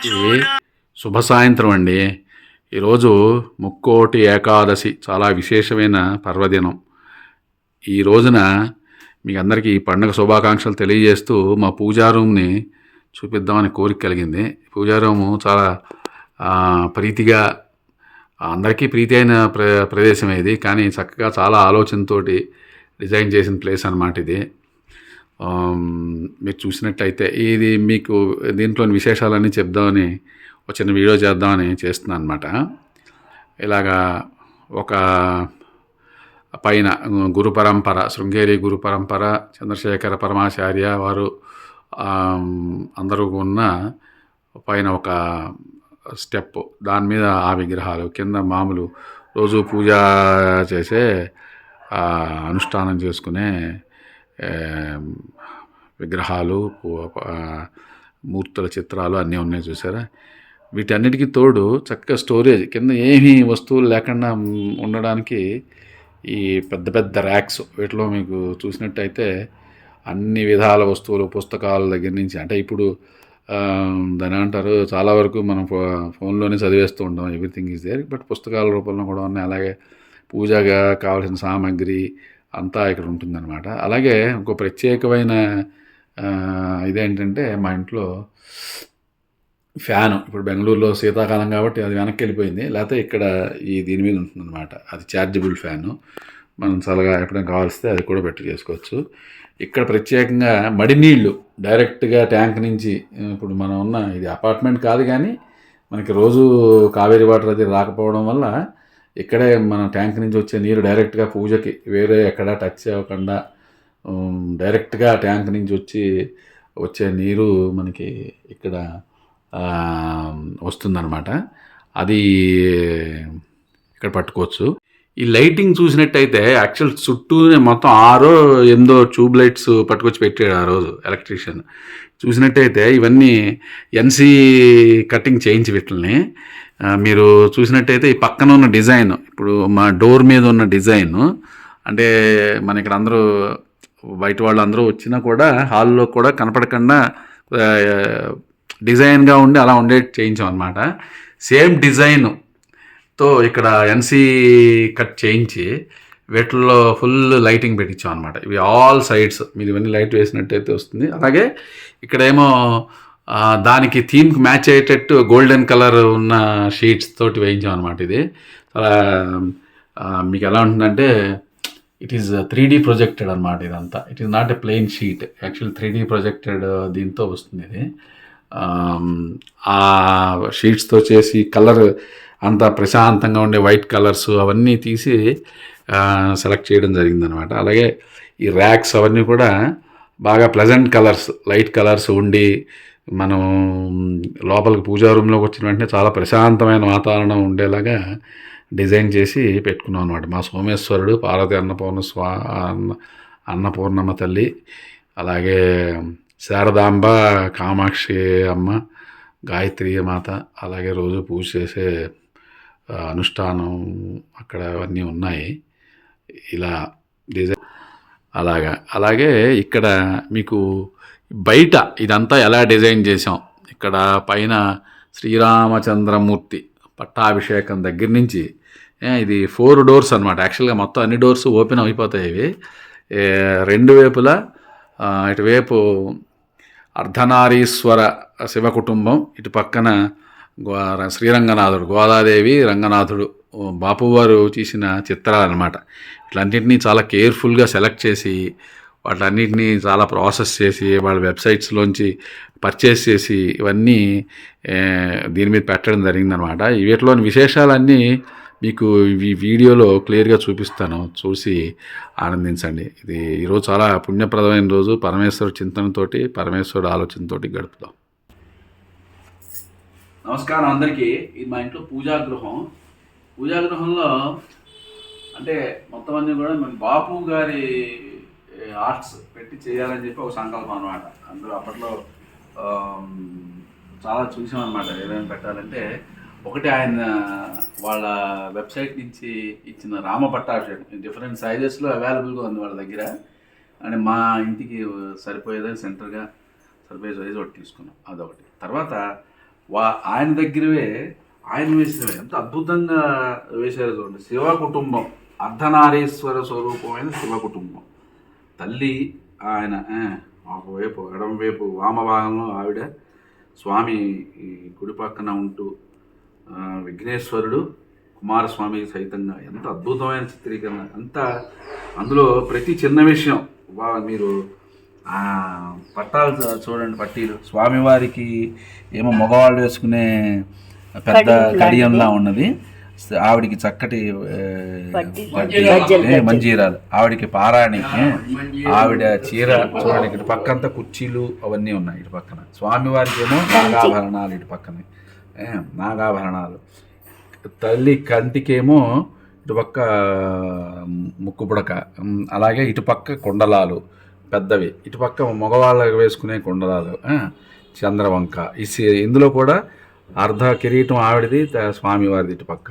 అందరికీ శుభ సాయంత్రం అండి. ఈరోజు ముక్కోటి ఏకాదశి చాలా విశేషమైన పర్వదినం. ఈ రోజున మీకు అందరికీ ఈ పండుగ శుభాకాంక్షలు తెలియజేస్తూ మా పూజా రూమ్ని చూపిద్దామని కోరిక కలిగింది. పూజా రూము చాలా ప్రీతిగా అందరికీ ప్రీతి అయిన ప్ర ప్రదేశం ఇది. కానీ చక్కగా చాలా ఆలోచనతోటి డిజైన్ చేసిన ప్లేస్ అన్నమాట ఇది. మీరు చూసినట్లయితే ఇది మీకు దీంట్లోని విశేషాలన్నీ చెప్దామని ఒక చిన్న వీడియో చేద్దామని చేస్తున్నాను అనమాట ఇలాగా ఒక పైన గురు పరంపర శృంగేరి గురు పరంపర చంద్రశేఖర పరమాచార్య వారు అందరూ ఉన్న పైన ఒక స్టెప్ దాని మీద ఆ విగ్రహాలు కింద మామూలు రోజు పూజ చేసే అనుష్ఠానం చేసుకునే విగ్రహాలు మూర్తుల చిత్రాలు అన్నీ ఉన్నాయి చూసారా? వీటన్నిటికీ తోడు చక్కగా స్టోరేజ్ కింద ఏమీ వస్తువులు లేకుండా ఉండడానికి ఈ పెద్ద పెద్ద ర్యాక్స్ వీటిలో మీకు చూసినట్టయితే అన్ని విధాల వస్తువులు పుస్తకాల దగ్గర నుంచి అంటే ఇప్పుడు దాని అంటారు చాలా వరకు మనం ఫో ఫోన్లోనే చదివేస్తూ ఉంటాం. Everything is there. బట్ పుస్తకాల రూపంలో కూడా ఉన్నాయి. అలాగే పూజగా కావాల్సిన సామాగ్రి అంతా ఇక్కడ ఉంటుందన్నమాట. అలాగే ఇంకో ప్రత్యేకమైన ఇదేంటంటే మా ఇంట్లో ఫ్యాను. ఇప్పుడు బెంగళూరులో శీతాకాలం కాబట్టి అది వెనక్కి వెళ్ళిపోయింది. లేకపోతే ఇక్కడ ఈ దీని మీద ఉంటుందన్నమాట. అది ఛార్జబుల్ ఫ్యాను. మనం చల్లగా ఎప్పుడైనా కావాల్స్తే అది కూడా పెట్టి చేసుకోవచ్చు. ఇక్కడ ప్రత్యేకంగా మడి నీళ్ళు డైరెక్ట్గా ట్యాంక్ నుంచి ఇప్పుడు మనం ఉన్న ఇది అపార్ట్మెంట్ కాదు కానీ మనకి రోజు కావేరీ వాటర్ అది రాకపోవడం వల్ల ఇక్కడే మన ట్యాంక్ నుంచి వచ్చే నీరు డైరెక్ట్గా పూజకి వేరే ఎక్కడ టచ్ అవ్వకుండా డైరెక్ట్గా ట్యాంక్ నుంచి వచ్చి వచ్చే నీరు మనకి ఇక్కడ వస్తుందన్నమాట. అది ఇక్కడ పట్టుకోవచ్చు. ఈ లైటింగ్ చూసినట్టయితే యాక్చువల్ చుట్టూనే మొత్తం ఆరో ఎనిమిదో ట్యూబ్ లైట్స్ పట్టుకొచ్చి పెట్టాడు ఆ రోజు ఎలక్ట్రీషియన్ చూసినట్టయితే ఇవన్నీ ఎన్సీ కటింగ్ చేయించి వీటిని మీరు చూసినట్టయితే ఈ పక్కన ఉన్న డిజైన్ ఇప్పుడు మా డోర్ మీద ఉన్న డిజైన్ అంటే మన ఇక్కడ అందరూ బయట వాళ్ళు అందరూ వచ్చినా కూడా హాల్లో కూడా కనపడకుండా డిజైన్గా ఉండి అలా ఉండే చేయించాం అనమాట సేమ్ డిజైన్తో ఇక్కడ ఎన్సీ కట్ చేయించి వీటిల్లో ఫుల్ లైటింగ్ పెట్టించాం అనమాట ఇవి ఆల్ సైడ్స్ మీరు ఇవన్నీ లైట్ వేసినట్టయితే వస్తుంది. అలాగే ఇక్కడేమో దానికి థీమ్కి మ్యాచ్ అయ్యేటట్టు గోల్డెన్ కలర్ ఉన్న షీట్స్ తోటి వేయించాం అనమాట ఇది. చాలా మీకు ఎలా ఉంటుందంటే it is three D projected అనమాట ఇదంతా. It is not a plain sheet actual three D projected దీంతో వస్తుంది ఇది. ఆ షీట్స్తో చేసి కలర్ అంత ప్రశాంతంగా ఉండే వైట్ కలర్స్ అవన్నీ తీసి సెలెక్ట్ చేయడం జరిగిందనమాట అలాగే ఈ ర్యాక్స్ అవన్నీ కూడా బాగా ప్లెజెంట్ కలర్స్ లైట్ కలర్స్ ఉండి మనం లోపలికి పూజా రూమ్లోకి వచ్చిన వెంటనే చాలా ప్రశాంతమైన వాతావరణం ఉండేలాగా డిజైన్ చేసి పెట్టుకున్నాం అనమాట మా సోమేశ్వరుడు పార్వతి అన్నపూర్ణ స్వా అన్న అన్నపూర్ణమ్మ తల్లి అలాగే శారదాంబ కామాక్షి అమ్మ గాయత్రి మాత అలాగే రోజు పూజ చేసే అనుష్ఠానం అక్కడ అవన్నీ ఉన్నాయి. ఇలా డిజైన్ అలాగా. అలాగే ఇక్కడ మీకు బయట ఇదంతా ఎలా డిజైన్ చేసాం ఇక్కడ పైన శ్రీరామచంద్రమూర్తి పట్టాభిషేకం దగ్గర నుంచి ఇది ఫోర్ డోర్స్ అనమాట యాక్చువల్గా మొత్తం అన్ని డోర్స్ ఓపెన్ అయిపోతాయి ఇవి. రెండు వైపులా ఇటువైపు అర్ధనారీశ్వర శివ కుటుంబం ఇటు పక్కన గో- శ్రీరంగనాథుడు గోదాదేవి రంగనాథుడు బాపువారు చేసిన చిత్రాలు అనమాట ఇట్లన్నింటినీ చాలా కేర్ఫుల్గా సెలెక్ట్ చేసి వాటన్నిటిని చాలా ప్రాసెస్ చేసి వాళ్ళ వెబ్సైట్స్లోంచి పర్చేస్ చేసి ఇవన్నీ దీని మీద పెట్టడం జరిగిందనమాట వీటిలోని విశేషాలన్నీ మీకు ఈ వీడియోలో క్లియర్గా చూపిస్తాను. చూసి ఆనందించండి. ఇది ఈరోజు చాలా పుణ్యప్రదమైన రోజు. పరమేశ్వర చింతనతోటి పరమేశ్వరుడు ఆలోచనతోటి గడుపుతాం నమస్కారం అందరికీ. ఇది మా ఇంట్లో పూజాగృహం పూజాగృహంలో అంటే మొత్తం అన్నీ కూడా మన బాపు గారి ఆర్ట్స్ పెట్టి చేయాలని చెప్పి ఒక సంకల్పం అనమాట అందులో అప్పట్లో చాలా చూసాం అనమాట ఏమేమి పెట్టాలంటే ఒకటి ఆయన వాళ్ళ వెబ్సైట్ నుంచి ఇచ్చిన రామ పట్టాభిషేకం. డిఫరెంట్ సైజెస్లో అవైలబుల్గా ఉంది వాళ్ళ దగ్గర. అని మా ఇంటికి సరిపోయేదని సెంటర్గా సరిపోయే సైజ్ ఒకటి తీసుకున్నాం. అదొకటి. తర్వాత వా ఆయన దగ్గరవే ఆయన వేసినవి ఎంత అద్భుతంగా వేశారు చూడండి. శివ కుటుంబం. అర్ధనారీశ్వర స్వరూపమైన శివ కుటుంబం. తల్లి ఆయన ఒకవైపు ఎడమ వైపు వామభాగంలో ఆవిడ స్వామి కుడి పక్కన ఉంటూ విఘ్నేశ్వరుడు కుమారస్వామి సైతంగా ఎంత అద్భుతమైన చిత్రీకరణ. అంత అందులో ప్రతి చిన్న విషయం వా మీరు పట్టాలు చూడండి పట్టీలు. స్వామివారికి ఏమో మగవాళ్ళు వేసుకునే పెద్ద కడియంలా ఉన్నది. ఆవిడికి చక్కటి మంజీరాలు. ఆవిడికి పారాణి ఆవిడ చీర చూడండి ఇటు పక్కంతా కుర్చీలు అవన్నీ ఉన్నాయి ఇటు పక్కన. స్వామివారికి ఏమో నాగాభరణాలు ఇటు పక్కన. ఏ, నాగాభరణాలు. తల్లి కంటికేమో ఇటుపక్క ముక్కు పుడక ఉమ్, అలాగే ఇటుపక్క కొండలాలు పెద్దవి ఇటుపక్క మగవాళ్ళకి వేసుకునే కొండలాలు చంద్రవంక ఈ సి- ఇందులో కూడా అర్ధ కిరీటం ఆవిడది స్వామివారిది ఇటు పక్క.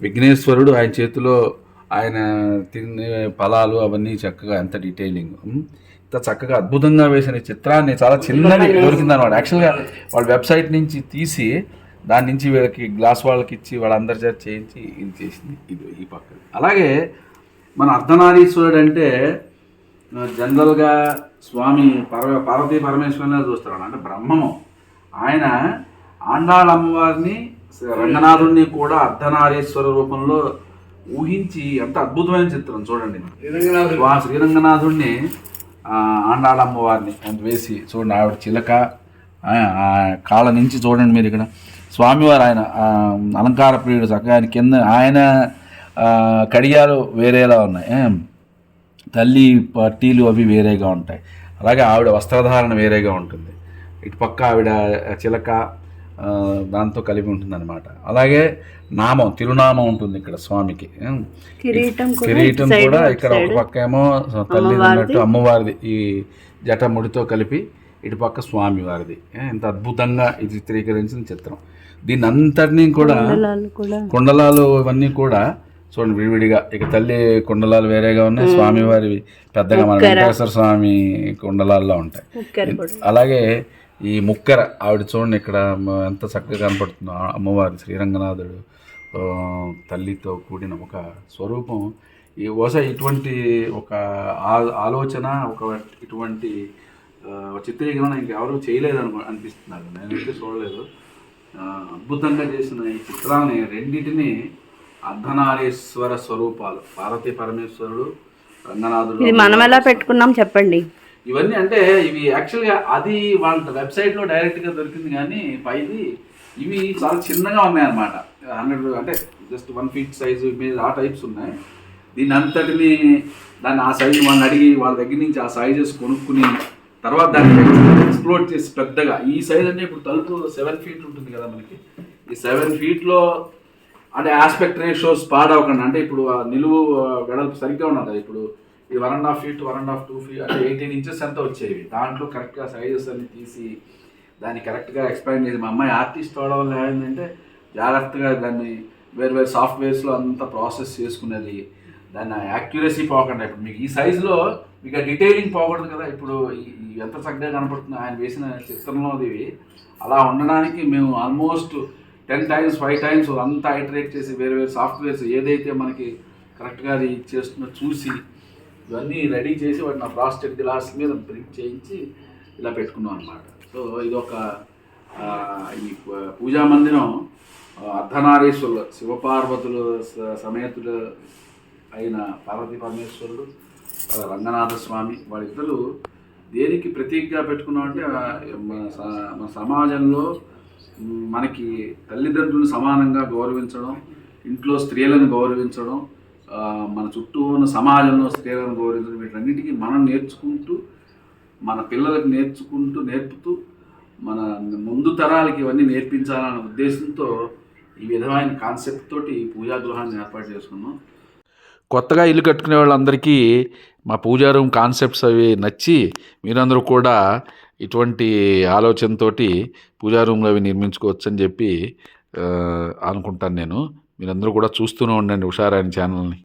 విఘ్నేశ్వరుడు ఆయన చేతిలో ఆయన తినే ఫలాలు అవన్నీ చక్కగా ఎంత డీటెయిలింగ్. ఇంత చక్కగా అద్భుతంగా వేసిన ఈ చిత్రాన్ని చాలా చిన్నది దొరికింది అనమాట యాక్చువల్గా వాళ్ళ వెబ్సైట్ నుంచి తీసి దాని నుంచి వీళ్ళకి గ్లాస్ వాళ్ళకి ఇచ్చి వాళ్ళందరి చేత చేయించి ఇది చేసింది ఇది ఈ పక్క. అలాగే మన అర్ధనారీశ్వరుడు అంటే జనరల్గా స్వామి పర్వ పార్వతీ పరమేశ్వరుని చూస్తాడు అంటే బ్రహ్మము. ఆయన ఆండాళ్ళ అమ్మవారిని రంగనాథుడిని కూడా అర్ధనారీశ్వర రూపంలో ఊహించి ఎంత అద్భుతమైన చిత్రం చూడండి. శ్రీరంగనాథుడిని ఆ, ఆండాళ్ళ అమ్మవారిని అంత వేసి చూడండి ఆవిడ చిలక కాళ్ళ నుంచి చూడండి మీరు ఇక్కడ. స్వామివారు ఆయన అలంకార ప్రియుడు చక్కగా ఆయన కింద ఆయన కడియాలు వేరేలా ఉన్నాయి? తల్లి పట్టీలు అవి వేరేగా ఉంటాయి. అలాగే ఆవిడ వస్త్రధారణ వేరేగా ఉంటుంది. ఇటు పక్క ఆవిడ చిలక దాంతో కలిపి ఉంటుంది అనమాట అలాగే నామం తిరునామం ఉంటుంది ఇక్కడ స్వామికి? కిరీటం కూడా ఇక్కడ ఒక. పక్క ఏమో తల్లి ఉన్నట్టు అమ్మవారిది. ఈ జట ముడితో కలిపి ఇటు పక్క స్వామి వారిది ఇంత అద్భుతంగా ఇది చిత్రీకరించిన చిత్రం. దీన్ని అంతటినీ కూడా కుండలాలు కూడా. కుండలాలు ఇవన్నీ కూడా చూడండి విడివిడిగా. ఇక తల్లి కుండలాలు వేరేగా ఉన్నాయి స్వామివారివి పెద్దగా మన వెంకటేశ్వర స్వామి కుండలాల్లో ఉంటాయి. అలాగే ఈ ముక్కర ఆవిడ చూడండి ఇక్కడ ఎంత చక్కగా కనపడుతుందో. అమ్మవారి శ్రీరంగనాథుడు తల్లితో కూడిన ఒక స్వరూపం. ఈ బహుశా ఇటువంటి ఒక ఆ- ఆలోచన ఒక ఇటువంటి ఆ, చిత్రీకరణ ఇంకెవరూ చేయలేదను అనిపిస్తున్నారు. నేనైతే చూడలేదు. అద్భుతంగా చేసిన ఈ చిత్రాలని రెండింటిని అర్ధనారీశ్వర స్వరూపాలు. పార్వతీ పరమేశ్వరుడు రంగనాథుడు మనం ఎలా పెట్టుకున్నాం చెప్పండి. ఇవన్నీ అంటే ఇవి యాక్చువల్గా అది వాళ్ళ వెబ్సైట్లో డైరెక్ట్గా దొరికింది కానీ పైది ఇవి చాలా చిన్నగా ఉన్నాయన్నమాట. హండ్రెడ్ అంటే just one feet size image ఆ టైప్స్ ఉన్నాయి. దీని అంతటిని దాన్ని ఆ సైజు వాళ్ళని అడిగి వాళ్ళ దగ్గర నుంచి ఆ సైజెస్ కొనుక్కుని తర్వాత దాన్ని ఎక్స్ప్లోర్ చేసి పెద్దగా ఈ సైజ్ అంటే ఇప్పుడు తలుపు సెవెన్ ఫీట్ ఉంటుంది కదా మనకి. ఈ సెవెన్ ఫీట్లో అంటే ఆస్పెక్ట్ రేషియోస్ పాడవకుండా అంటే ఇప్పుడు ఆ నిలువు వెడల్పు సరిగ్గా ఉన్నది ఇప్పుడు ఈ one and half feet one and half two feet అంటే ఎయిటీన్ ఇంచెస్ అంతా వచ్చేవి? దాంట్లో కరెక్ట్గా సైజెస్ అన్ని తీసి దాన్ని కరెక్ట్గా ఎక్స్ప్లెయిన్ చేసి మా అమ్మాయి ఆర్టిస్ట్ అవడం వల్ల ఏంటంటే జాగ్రత్తగా దాన్ని వేరు వేరు సాఫ్ట్వేర్స్లో అంతా ప్రాసెస్ చేసుకునేది దాన్ని యాక్యురసీ పోకుండా ఇప్పుడు మీకు ఈ సైజులో మీకు ఆ డీటెయిలింగ్ పోకూడదు కదా. ఇప్పుడు ఎంత చక్కగా కనపడుతుంది ఆయన వేసిన చిత్రంలో ఇవి అలా ఉండడానికి మేము almost ten times five times అంతా ఐటరేట్ చేసి వేరే వేరే సాఫ్ట్వేర్స్ ఏదైతే మనకి కరెక్ట్గా అది చేస్తుందో చూసి ఇవన్నీ రెడీ చేసి వాటిని నా ప్లాస్టిక్ గ్లాస్ మీద ప్రింట్ చేయించి ఇలా పెట్టుకున్నాం అనమాట సో ఇది ఒక ఈ పూజా మందిరం ఆ, అర్ధనారీశ్వరులు శివపార్వతులు స- సమేతులు అయిన పార్వతీ పరమేశ్వరుడు రంగనాథ స్వామి వాళ్ళిద్దరూ దేనికి ప్రతీకగా పెట్టుకున్నాం అంటే మన సమాజంలో మనకి తల్లిదండ్రులను సమానంగా గౌరవించడం ఇంట్లో స్త్రీలను గౌరవించడం మన చుట్టూ ఉన్న సమాజంలో స్త్రీలను గౌరవించడం వీటన్నిటికీ మనం నేర్చుకుంటూ మన పిల్లలకు నేర్చుకుంటూ నేర్పుతూ మన ముందు తరాలకి ఇవన్నీ నేర్పించాలనే ఉద్దేశంతో ఈ విధమైన కాన్సెప్ట్ తోటి ఈ పూజా గృహాన్ని ఏర్పాటు చేసుకున్నాం. కొత్తగా ఇల్లు కట్టుకునే వాళ్ళందరికీ మా పూజా రూమ్ కాన్సెప్ట్స్ అవి నచ్చి మీరందరూ కూడా ఇటువంటి ఆలోచనతోటి పూజా రూమ్లు అవి నిర్మించుకోవచ్చు అని చెప్పి అనుకుంటాను నేను. మీరందరూ కూడా చూస్తూనే ఉండండి ఉషారాణి ఛానల్ని.